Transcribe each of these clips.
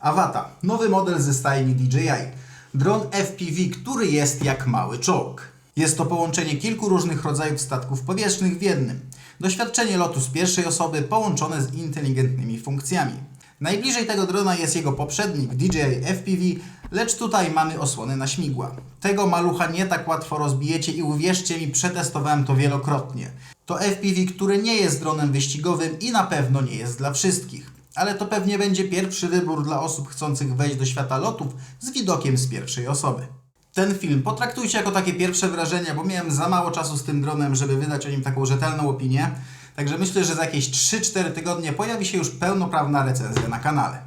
Awata, nowy model ze stajni DJI. Dron FPV, który jest jak mały czołg. Jest to połączenie kilku różnych rodzajów statków powietrznych w jednym. Doświadczenie lotu z pierwszej osoby połączone z inteligentnymi funkcjami. Najbliżej tego drona jest jego poprzednik DJI FPV, lecz tutaj mamy osłonę na śmigła. Tego malucha nie tak łatwo rozbijecie i uwierzcie mi, przetestowałem to wielokrotnie. To FPV, który nie jest dronem wyścigowym i na pewno nie jest dla wszystkich. Ale to pewnie będzie pierwszy wybór dla osób chcących wejść do świata lotów z widokiem z pierwszej osoby. Ten film potraktujcie jako takie pierwsze wrażenia, bo miałem za mało czasu z tym dronem, żeby wydać o nim taką rzetelną opinię. Także myślę, że za jakieś 3-4 tygodnie pojawi się już pełnoprawna recenzja na kanale.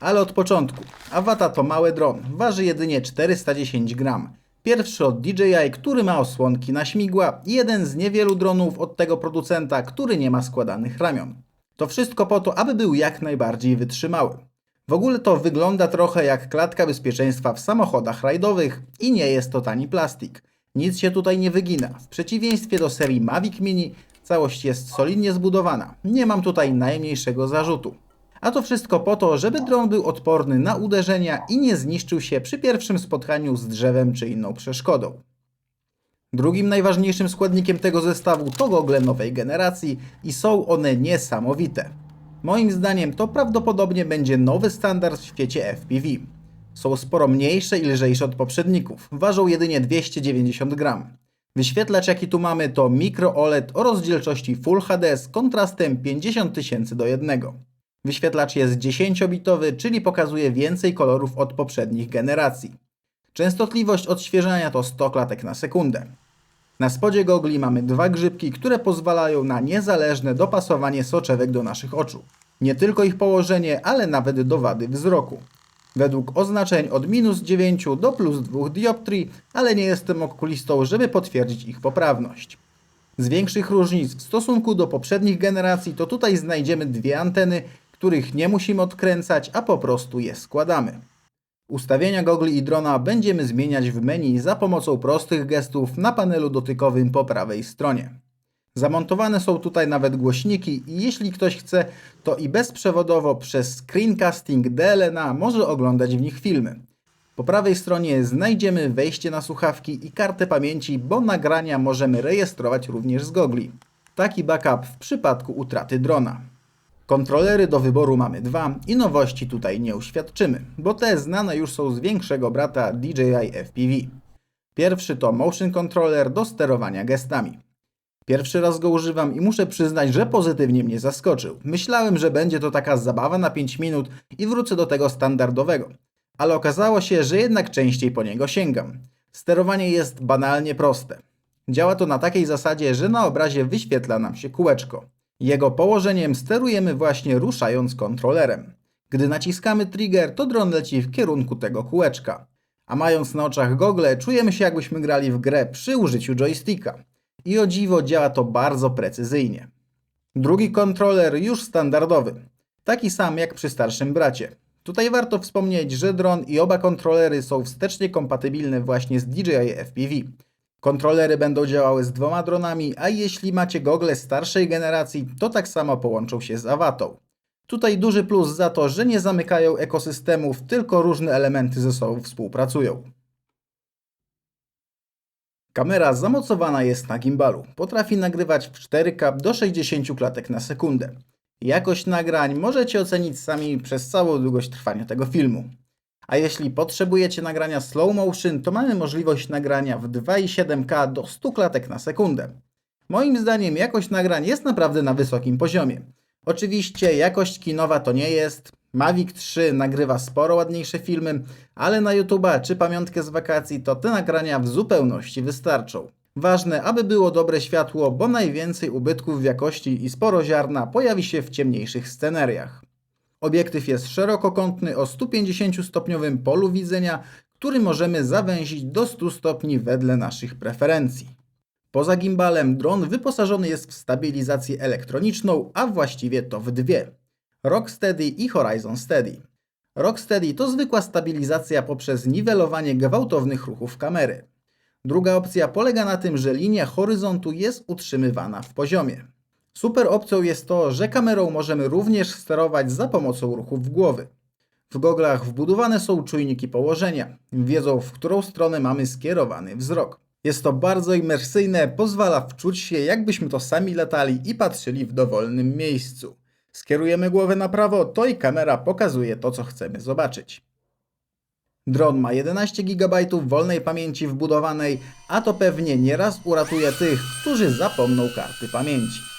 Ale od początku. Awata to mały dron. Waży jedynie 410 gram. Pierwszy od DJI, który ma osłonki na śmigła jeden z niewielu dronów od tego producenta, który nie ma składanych ramion. To wszystko po to, aby był jak najbardziej wytrzymały. W ogóle to wygląda trochę jak klatka bezpieczeństwa w samochodach rajdowych i nie jest to tani plastik. Nic się tutaj nie wygina. W przeciwieństwie do serii Mavic Mini, całość jest solidnie zbudowana. Nie mam tutaj najmniejszego zarzutu. A to wszystko po to, żeby dron był odporny na uderzenia i nie zniszczył się przy pierwszym spotkaniu z drzewem czy inną przeszkodą. Drugim najważniejszym składnikiem tego zestawu to gogle nowej generacji i są one niesamowite. Moim zdaniem to prawdopodobnie będzie nowy standard w świecie FPV. Są sporo mniejsze i lżejsze od poprzedników, ważą jedynie 290 gram. Wyświetlacz jaki tu mamy to Micro OLED o rozdzielczości Full HD z kontrastem 50 000 do 1. Wyświetlacz jest 10-bitowy, czyli pokazuje więcej kolorów od poprzednich generacji. Częstotliwość odświeżania to 100 klatek na sekundę. Na spodzie gogli mamy dwa grzybki, które pozwalają na niezależne dopasowanie soczewek do naszych oczu. Nie tylko ich położenie, ale nawet do wady wzroku. Według oznaczeń od minus 9 do plus 2 dioptrii, ale nie jestem okulistą, żeby potwierdzić ich poprawność. Z większych różnic w stosunku do poprzednich generacji to tutaj znajdziemy dwie anteny, których nie musimy odkręcać, a po prostu je składamy. Ustawienia gogli i drona będziemy zmieniać w menu za pomocą prostych gestów na panelu dotykowym po prawej stronie. Zamontowane są tutaj nawet głośniki i jeśli ktoś chce, to i bezprzewodowo przez screencasting DLNA może oglądać w nich filmy. Po prawej stronie znajdziemy wejście na słuchawki i kartę pamięci, bo nagrania możemy rejestrować również z gogli. Taki backup w przypadku utraty drona. Kontrolery do wyboru mamy dwa i nowości tutaj nie uświadczymy, bo te znane już są z większego brata DJI FPV. Pierwszy to Motion Controller do sterowania gestami. Pierwszy raz go używam i muszę przyznać, że pozytywnie mnie zaskoczył. Myślałem, że będzie to taka zabawa na 5 minut i wrócę do tego standardowego. Ale okazało się, że jednak częściej po niego sięgam. Sterowanie jest banalnie proste. Działa to na takiej zasadzie, że na obrazie wyświetla nam się kółeczko. Jego położeniem sterujemy właśnie ruszając kontrolerem. Gdy naciskamy trigger, to dron leci w kierunku tego kółeczka. A mając na oczach gogle, czujemy się jakbyśmy grali w grę przy użyciu joysticka. I o dziwo działa to bardzo precyzyjnie. Drugi kontroler już standardowy. Taki sam jak przy starszym bracie. Tutaj warto wspomnieć, że dron i oba kontrolery są wstecznie kompatybilne właśnie z DJI FPV. Kontrolery będą działały z dwoma dronami, a jeśli macie gogle starszej generacji, to tak samo połączą się z Awatą. Tutaj duży plus za to, że nie zamykają ekosystemów, tylko różne elementy ze sobą współpracują. Kamera zamocowana jest na gimbalu. Potrafi nagrywać w 4K do 60 klatek na sekundę. Jakość nagrań możecie ocenić sami przez całą długość trwania tego filmu. A jeśli potrzebujecie nagrania slow motion, to mamy możliwość nagrania w 2,7K do 100 klatek na sekundę. Moim zdaniem jakość nagrań jest naprawdę na wysokim poziomie. Oczywiście jakość kinowa to nie jest. Mavic 3 nagrywa sporo ładniejsze filmy, ale na YouTube'a czy pamiątkę z wakacji to te nagrania w zupełności wystarczą. Ważne, aby było dobre światło, bo najwięcej ubytków w jakości i sporo ziarna pojawi się w ciemniejszych sceneriach. Obiektyw jest szerokokątny o 150-stopniowym polu widzenia, który możemy zawęzić do 100 stopni wedle naszych preferencji. Poza gimbalem dron wyposażony jest w stabilizację elektroniczną, a właściwie to w dwie. Rocksteady i Horizon Steady. Rocksteady to zwykła stabilizacja poprzez niwelowanie gwałtownych ruchów kamery. Druga opcja polega na tym, że linia horyzontu jest utrzymywana w poziomie. Super opcją jest to, że kamerą możemy również sterować za pomocą ruchów głowy. W goglach wbudowane są czujniki położenia. Wiedzą, w którą stronę mamy skierowany wzrok. Jest to bardzo imersyjne, pozwala wczuć się, jakbyśmy to sami latali i patrzyli w dowolnym miejscu. Skierujemy głowę na prawo, to i kamera pokazuje to, co chcemy zobaczyć. Dron ma 11 GB wolnej pamięci wbudowanej, a to pewnie nieraz uratuje tych, którzy zapomną karty pamięci.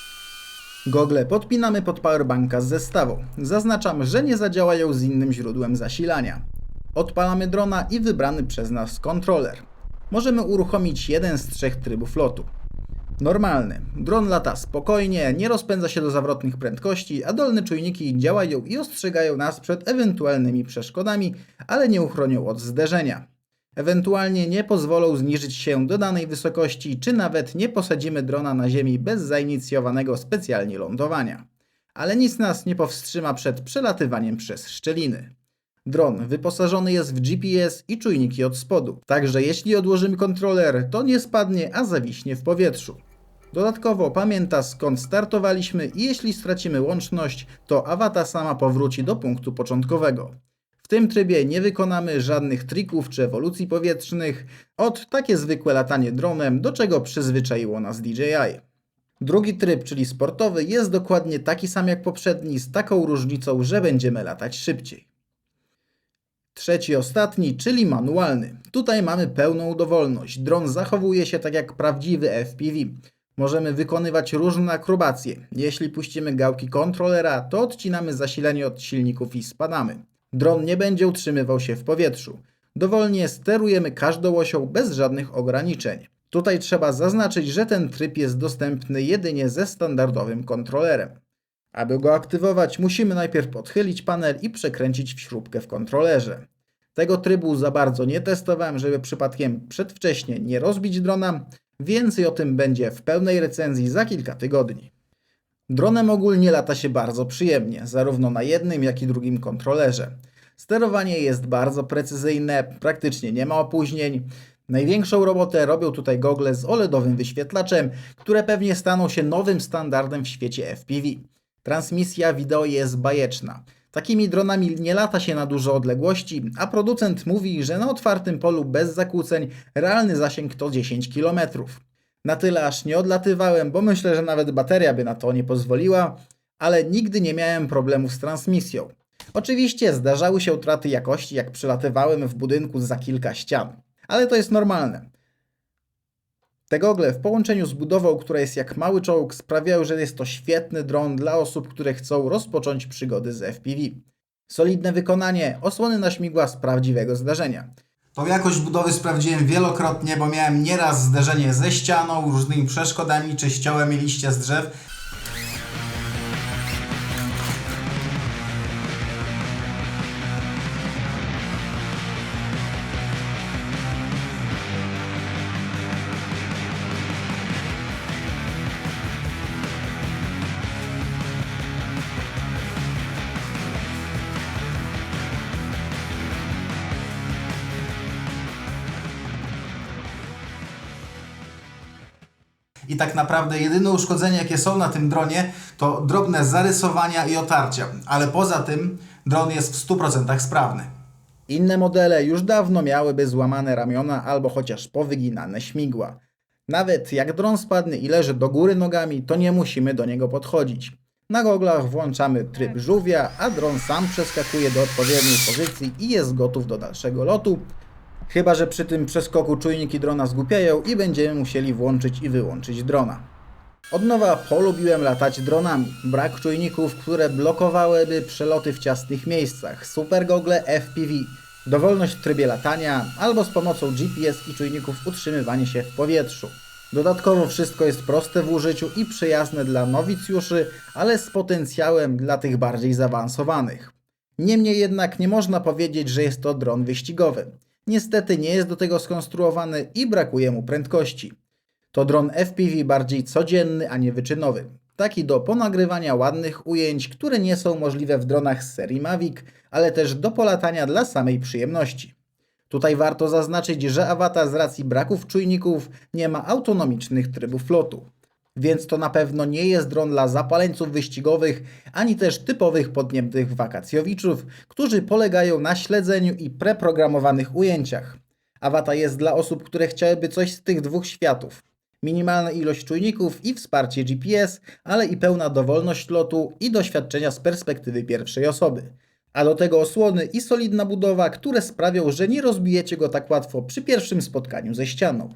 Gogle podpinamy pod powerbanka z zestawą. Zaznaczam, że nie zadziałają z innym źródłem zasilania. Odpalamy drona i wybrany przez nas kontroler. Możemy uruchomić jeden z trzech trybów lotu. Normalny. Dron lata spokojnie, nie rozpędza się do zawrotnych prędkości, a dolne czujniki działają i ostrzegają nas przed ewentualnymi przeszkodami, ale nie uchronią od zderzenia. Ewentualnie nie pozwolą zniżyć się do danej wysokości, czy nawet nie posadzimy drona na ziemi bez zainicjowanego specjalnie lądowania. Ale nic nas nie powstrzyma przed przelatywaniem przez szczeliny. Dron wyposażony jest w GPS i czujniki od spodu, także jeśli odłożymy kontroler, to nie spadnie, a zawiśnie w powietrzu. Dodatkowo pamięta skąd startowaliśmy i jeśli stracimy łączność, to awata sama powróci do punktu początkowego. W tym trybie nie wykonamy żadnych trików czy ewolucji powietrznych, od takie zwykłe latanie dronem, do czego przyzwyczaiło nas DJI. Drugi tryb, czyli sportowy, jest dokładnie taki sam jak poprzedni, z taką różnicą, że będziemy latać szybciej. Trzeci, ostatni, czyli manualny. Tutaj mamy pełną dowolność. Dron zachowuje się tak jak prawdziwy FPV. Możemy wykonywać różne akrobacje. Jeśli puścimy gałki kontrolera, to odcinamy zasilanie od silników i spadamy. Dron nie będzie utrzymywał się w powietrzu. Dowolnie sterujemy każdą osią bez żadnych ograniczeń. Tutaj trzeba zaznaczyć, że ten tryb jest dostępny jedynie ze standardowym kontrolerem. Aby go aktywować, musimy najpierw odchylić panel i przekręcić w śrubkę w kontrolerze. Tego trybu za bardzo nie testowałem, żeby przypadkiem przedwcześnie nie rozbić drona. Więcej o tym będzie w pełnej recenzji za kilka tygodni. Dronem ogólnie lata się bardzo przyjemnie, zarówno na jednym, jak i drugim kontrolerze. Sterowanie jest bardzo precyzyjne, praktycznie nie ma opóźnień. Największą robotę robią tutaj gogle z OLEDowym wyświetlaczem, które pewnie staną się nowym standardem w świecie FPV. Transmisja wideo jest bajeczna. Takimi dronami nie lata się na duże odległości, a producent mówi, że na otwartym polu bez zakłóceń realny zasięg to 10 km. Na tyle aż nie odlatywałem, bo myślę, że nawet bateria by na to nie pozwoliła, ale nigdy nie miałem problemów z transmisją. Oczywiście zdarzały się utraty jakości, jak przelatywałem w budynku za kilka ścian, ale to jest normalne. Te gogle w połączeniu z budową, która jest jak mały czołg, sprawiają, że jest to świetny dron dla osób, które chcą rozpocząć przygody z FPV. Solidne wykonanie, osłony na śmigła z prawdziwego zdarzenia. Tą jakość budowy sprawdziłem wielokrotnie, bo miałem nieraz zderzenie ze ścianą, różnymi przeszkodami, czy ściąłem liście z drzew. I tak naprawdę jedyne uszkodzenia, jakie są na tym dronie, to drobne zarysowania i otarcia. Ale poza tym dron jest w 100% sprawny. Inne modele już dawno miałyby złamane ramiona albo chociaż powyginane śmigła. Nawet jak dron spadnie i leży do góry nogami, to nie musimy do niego podchodzić. Na goglach włączamy tryb żółwia, a dron sam przeskakuje do odpowiedniej pozycji i jest gotów do dalszego lotu, Chyba, że przy tym przeskoku czujniki drona zgłupiają i będziemy musieli włączyć i wyłączyć drona. Od nowa polubiłem latać dronami. Brak czujników, które blokowałyby przeloty w ciasnych miejscach. Super gogle FPV. Dowolność w trybie latania, albo z pomocą GPS i czujników utrzymywanie się w powietrzu. Dodatkowo wszystko jest proste w użyciu i przyjazne dla nowicjuszy, ale z potencjałem dla tych bardziej zaawansowanych. Niemniej jednak nie można powiedzieć, że jest to dron wyścigowy. Niestety nie jest do tego skonstruowany i brakuje mu prędkości. To dron FPV bardziej codzienny, a nie wyczynowy. Taki do ponagrywania ładnych ujęć, które nie są możliwe w dronach z serii Mavic, ale też do polatania dla samej przyjemności. Tutaj warto zaznaczyć, że Avata z racji braków czujników nie ma autonomicznych trybów lotu. Więc to na pewno nie jest dron dla zapaleńców wyścigowych, ani też typowych podniemnych wakacjowiczów, którzy polegają na śledzeniu i preprogramowanych ujęciach. Awata jest dla osób, które chciałyby coś z tych dwóch światów. Minimalna ilość czujników i wsparcie GPS, ale i pełna dowolność lotu i doświadczenia z perspektywy pierwszej osoby. A do tego osłony i solidna budowa, które sprawią, że nie rozbijecie go tak łatwo przy pierwszym spotkaniu ze ścianą.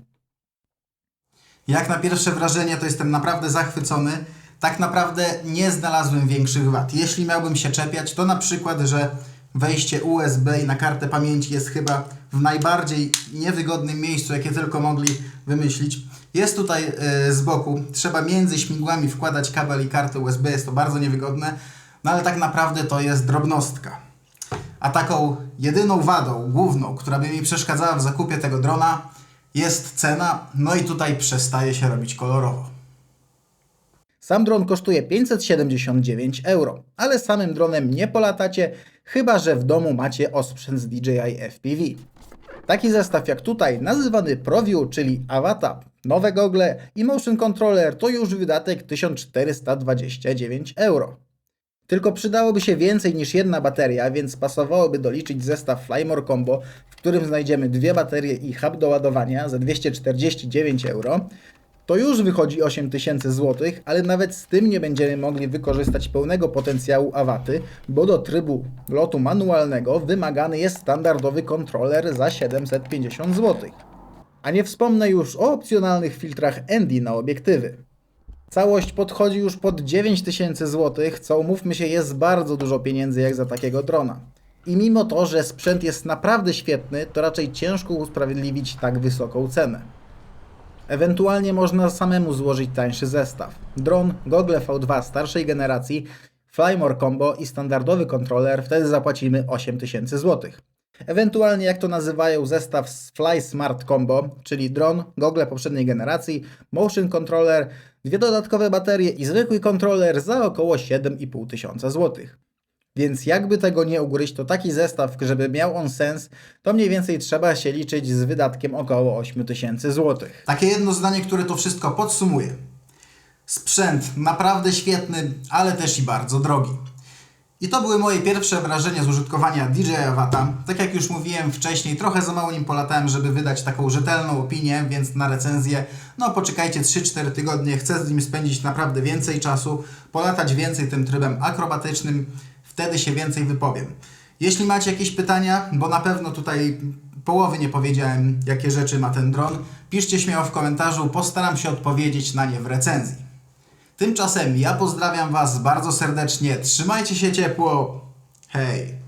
Jak na pierwsze wrażenie, to jestem naprawdę zachwycony. Tak naprawdę nie znalazłem większych wad. Jeśli miałbym się czepiać, to na przykład, że wejście USB i na kartę pamięci jest chyba w najbardziej niewygodnym miejscu, jakie tylko mogli wymyślić. Jest tutaj e, z boku, trzeba między śmigłami wkładać kabel i kartę USB, jest to bardzo niewygodne, no ale tak naprawdę to jest drobnostka. A taką jedyną wadą, główną, która by mi przeszkadzała w zakupie tego drona, jest cena, no i tutaj przestaje się robić kolorowo. Sam dron kosztuje 579 euro, ale samym dronem nie polatacie, chyba że w domu macie osprzęt z DJI FPV. Taki zestaw jak tutaj, nazywany ProView, czyli Avata, nowe gogle i motion controller to już wydatek 1429 euro. Tylko przydałoby się więcej niż jedna bateria, więc pasowałoby doliczyć zestaw Flymore Combo, w którym znajdziemy dwie baterie i hub do ładowania za 249 euro. To już wychodzi 8000 zł, ale nawet z tym nie będziemy mogli wykorzystać pełnego potencjału awaty, bo do trybu lotu manualnego wymagany jest standardowy kontroler za 750 zł. A nie wspomnę już o opcjonalnych filtrach ND na obiektywy. Całość podchodzi już pod 9000 zł, co umówmy się jest bardzo dużo pieniędzy jak za takiego drona. I mimo to, że sprzęt jest naprawdę świetny, to raczej ciężko usprawiedliwić tak wysoką cenę. Ewentualnie można samemu złożyć tańszy zestaw. Dron, gogle V2 starszej generacji, Flymore Combo i standardowy kontroler, wtedy zapłacimy 8000 zł. Ewentualnie jak to nazywają zestaw z Fly Smart Combo, czyli dron, gogle poprzedniej generacji, motion controller, dwie dodatkowe baterie i zwykły kontroler za około 7500 tysiąca złotych. Więc jakby tego nie ugryźć, to taki zestaw, żeby miał on sens, to mniej więcej trzeba się liczyć z wydatkiem około 8000 zł. Takie jedno zdanie, które to wszystko podsumuje. Sprzęt naprawdę świetny, ale też i bardzo drogi. I to były moje pierwsze wrażenia z użytkowania DJI Avata. Tak jak już mówiłem wcześniej, trochę za mało nim polatałem, żeby wydać taką rzetelną opinię, więc na recenzję, no poczekajcie 3-4 tygodnie, chcę z nim spędzić naprawdę więcej czasu, polatać więcej tym trybem akrobatycznym, wtedy się więcej wypowiem. Jeśli macie jakieś pytania, bo na pewno tutaj połowy nie powiedziałem, jakie rzeczy ma ten dron, piszcie śmiało w komentarzu, postaram się odpowiedzieć na nie w recenzji. Tymczasem ja pozdrawiam Was bardzo serdecznie, trzymajcie się ciepło, hej!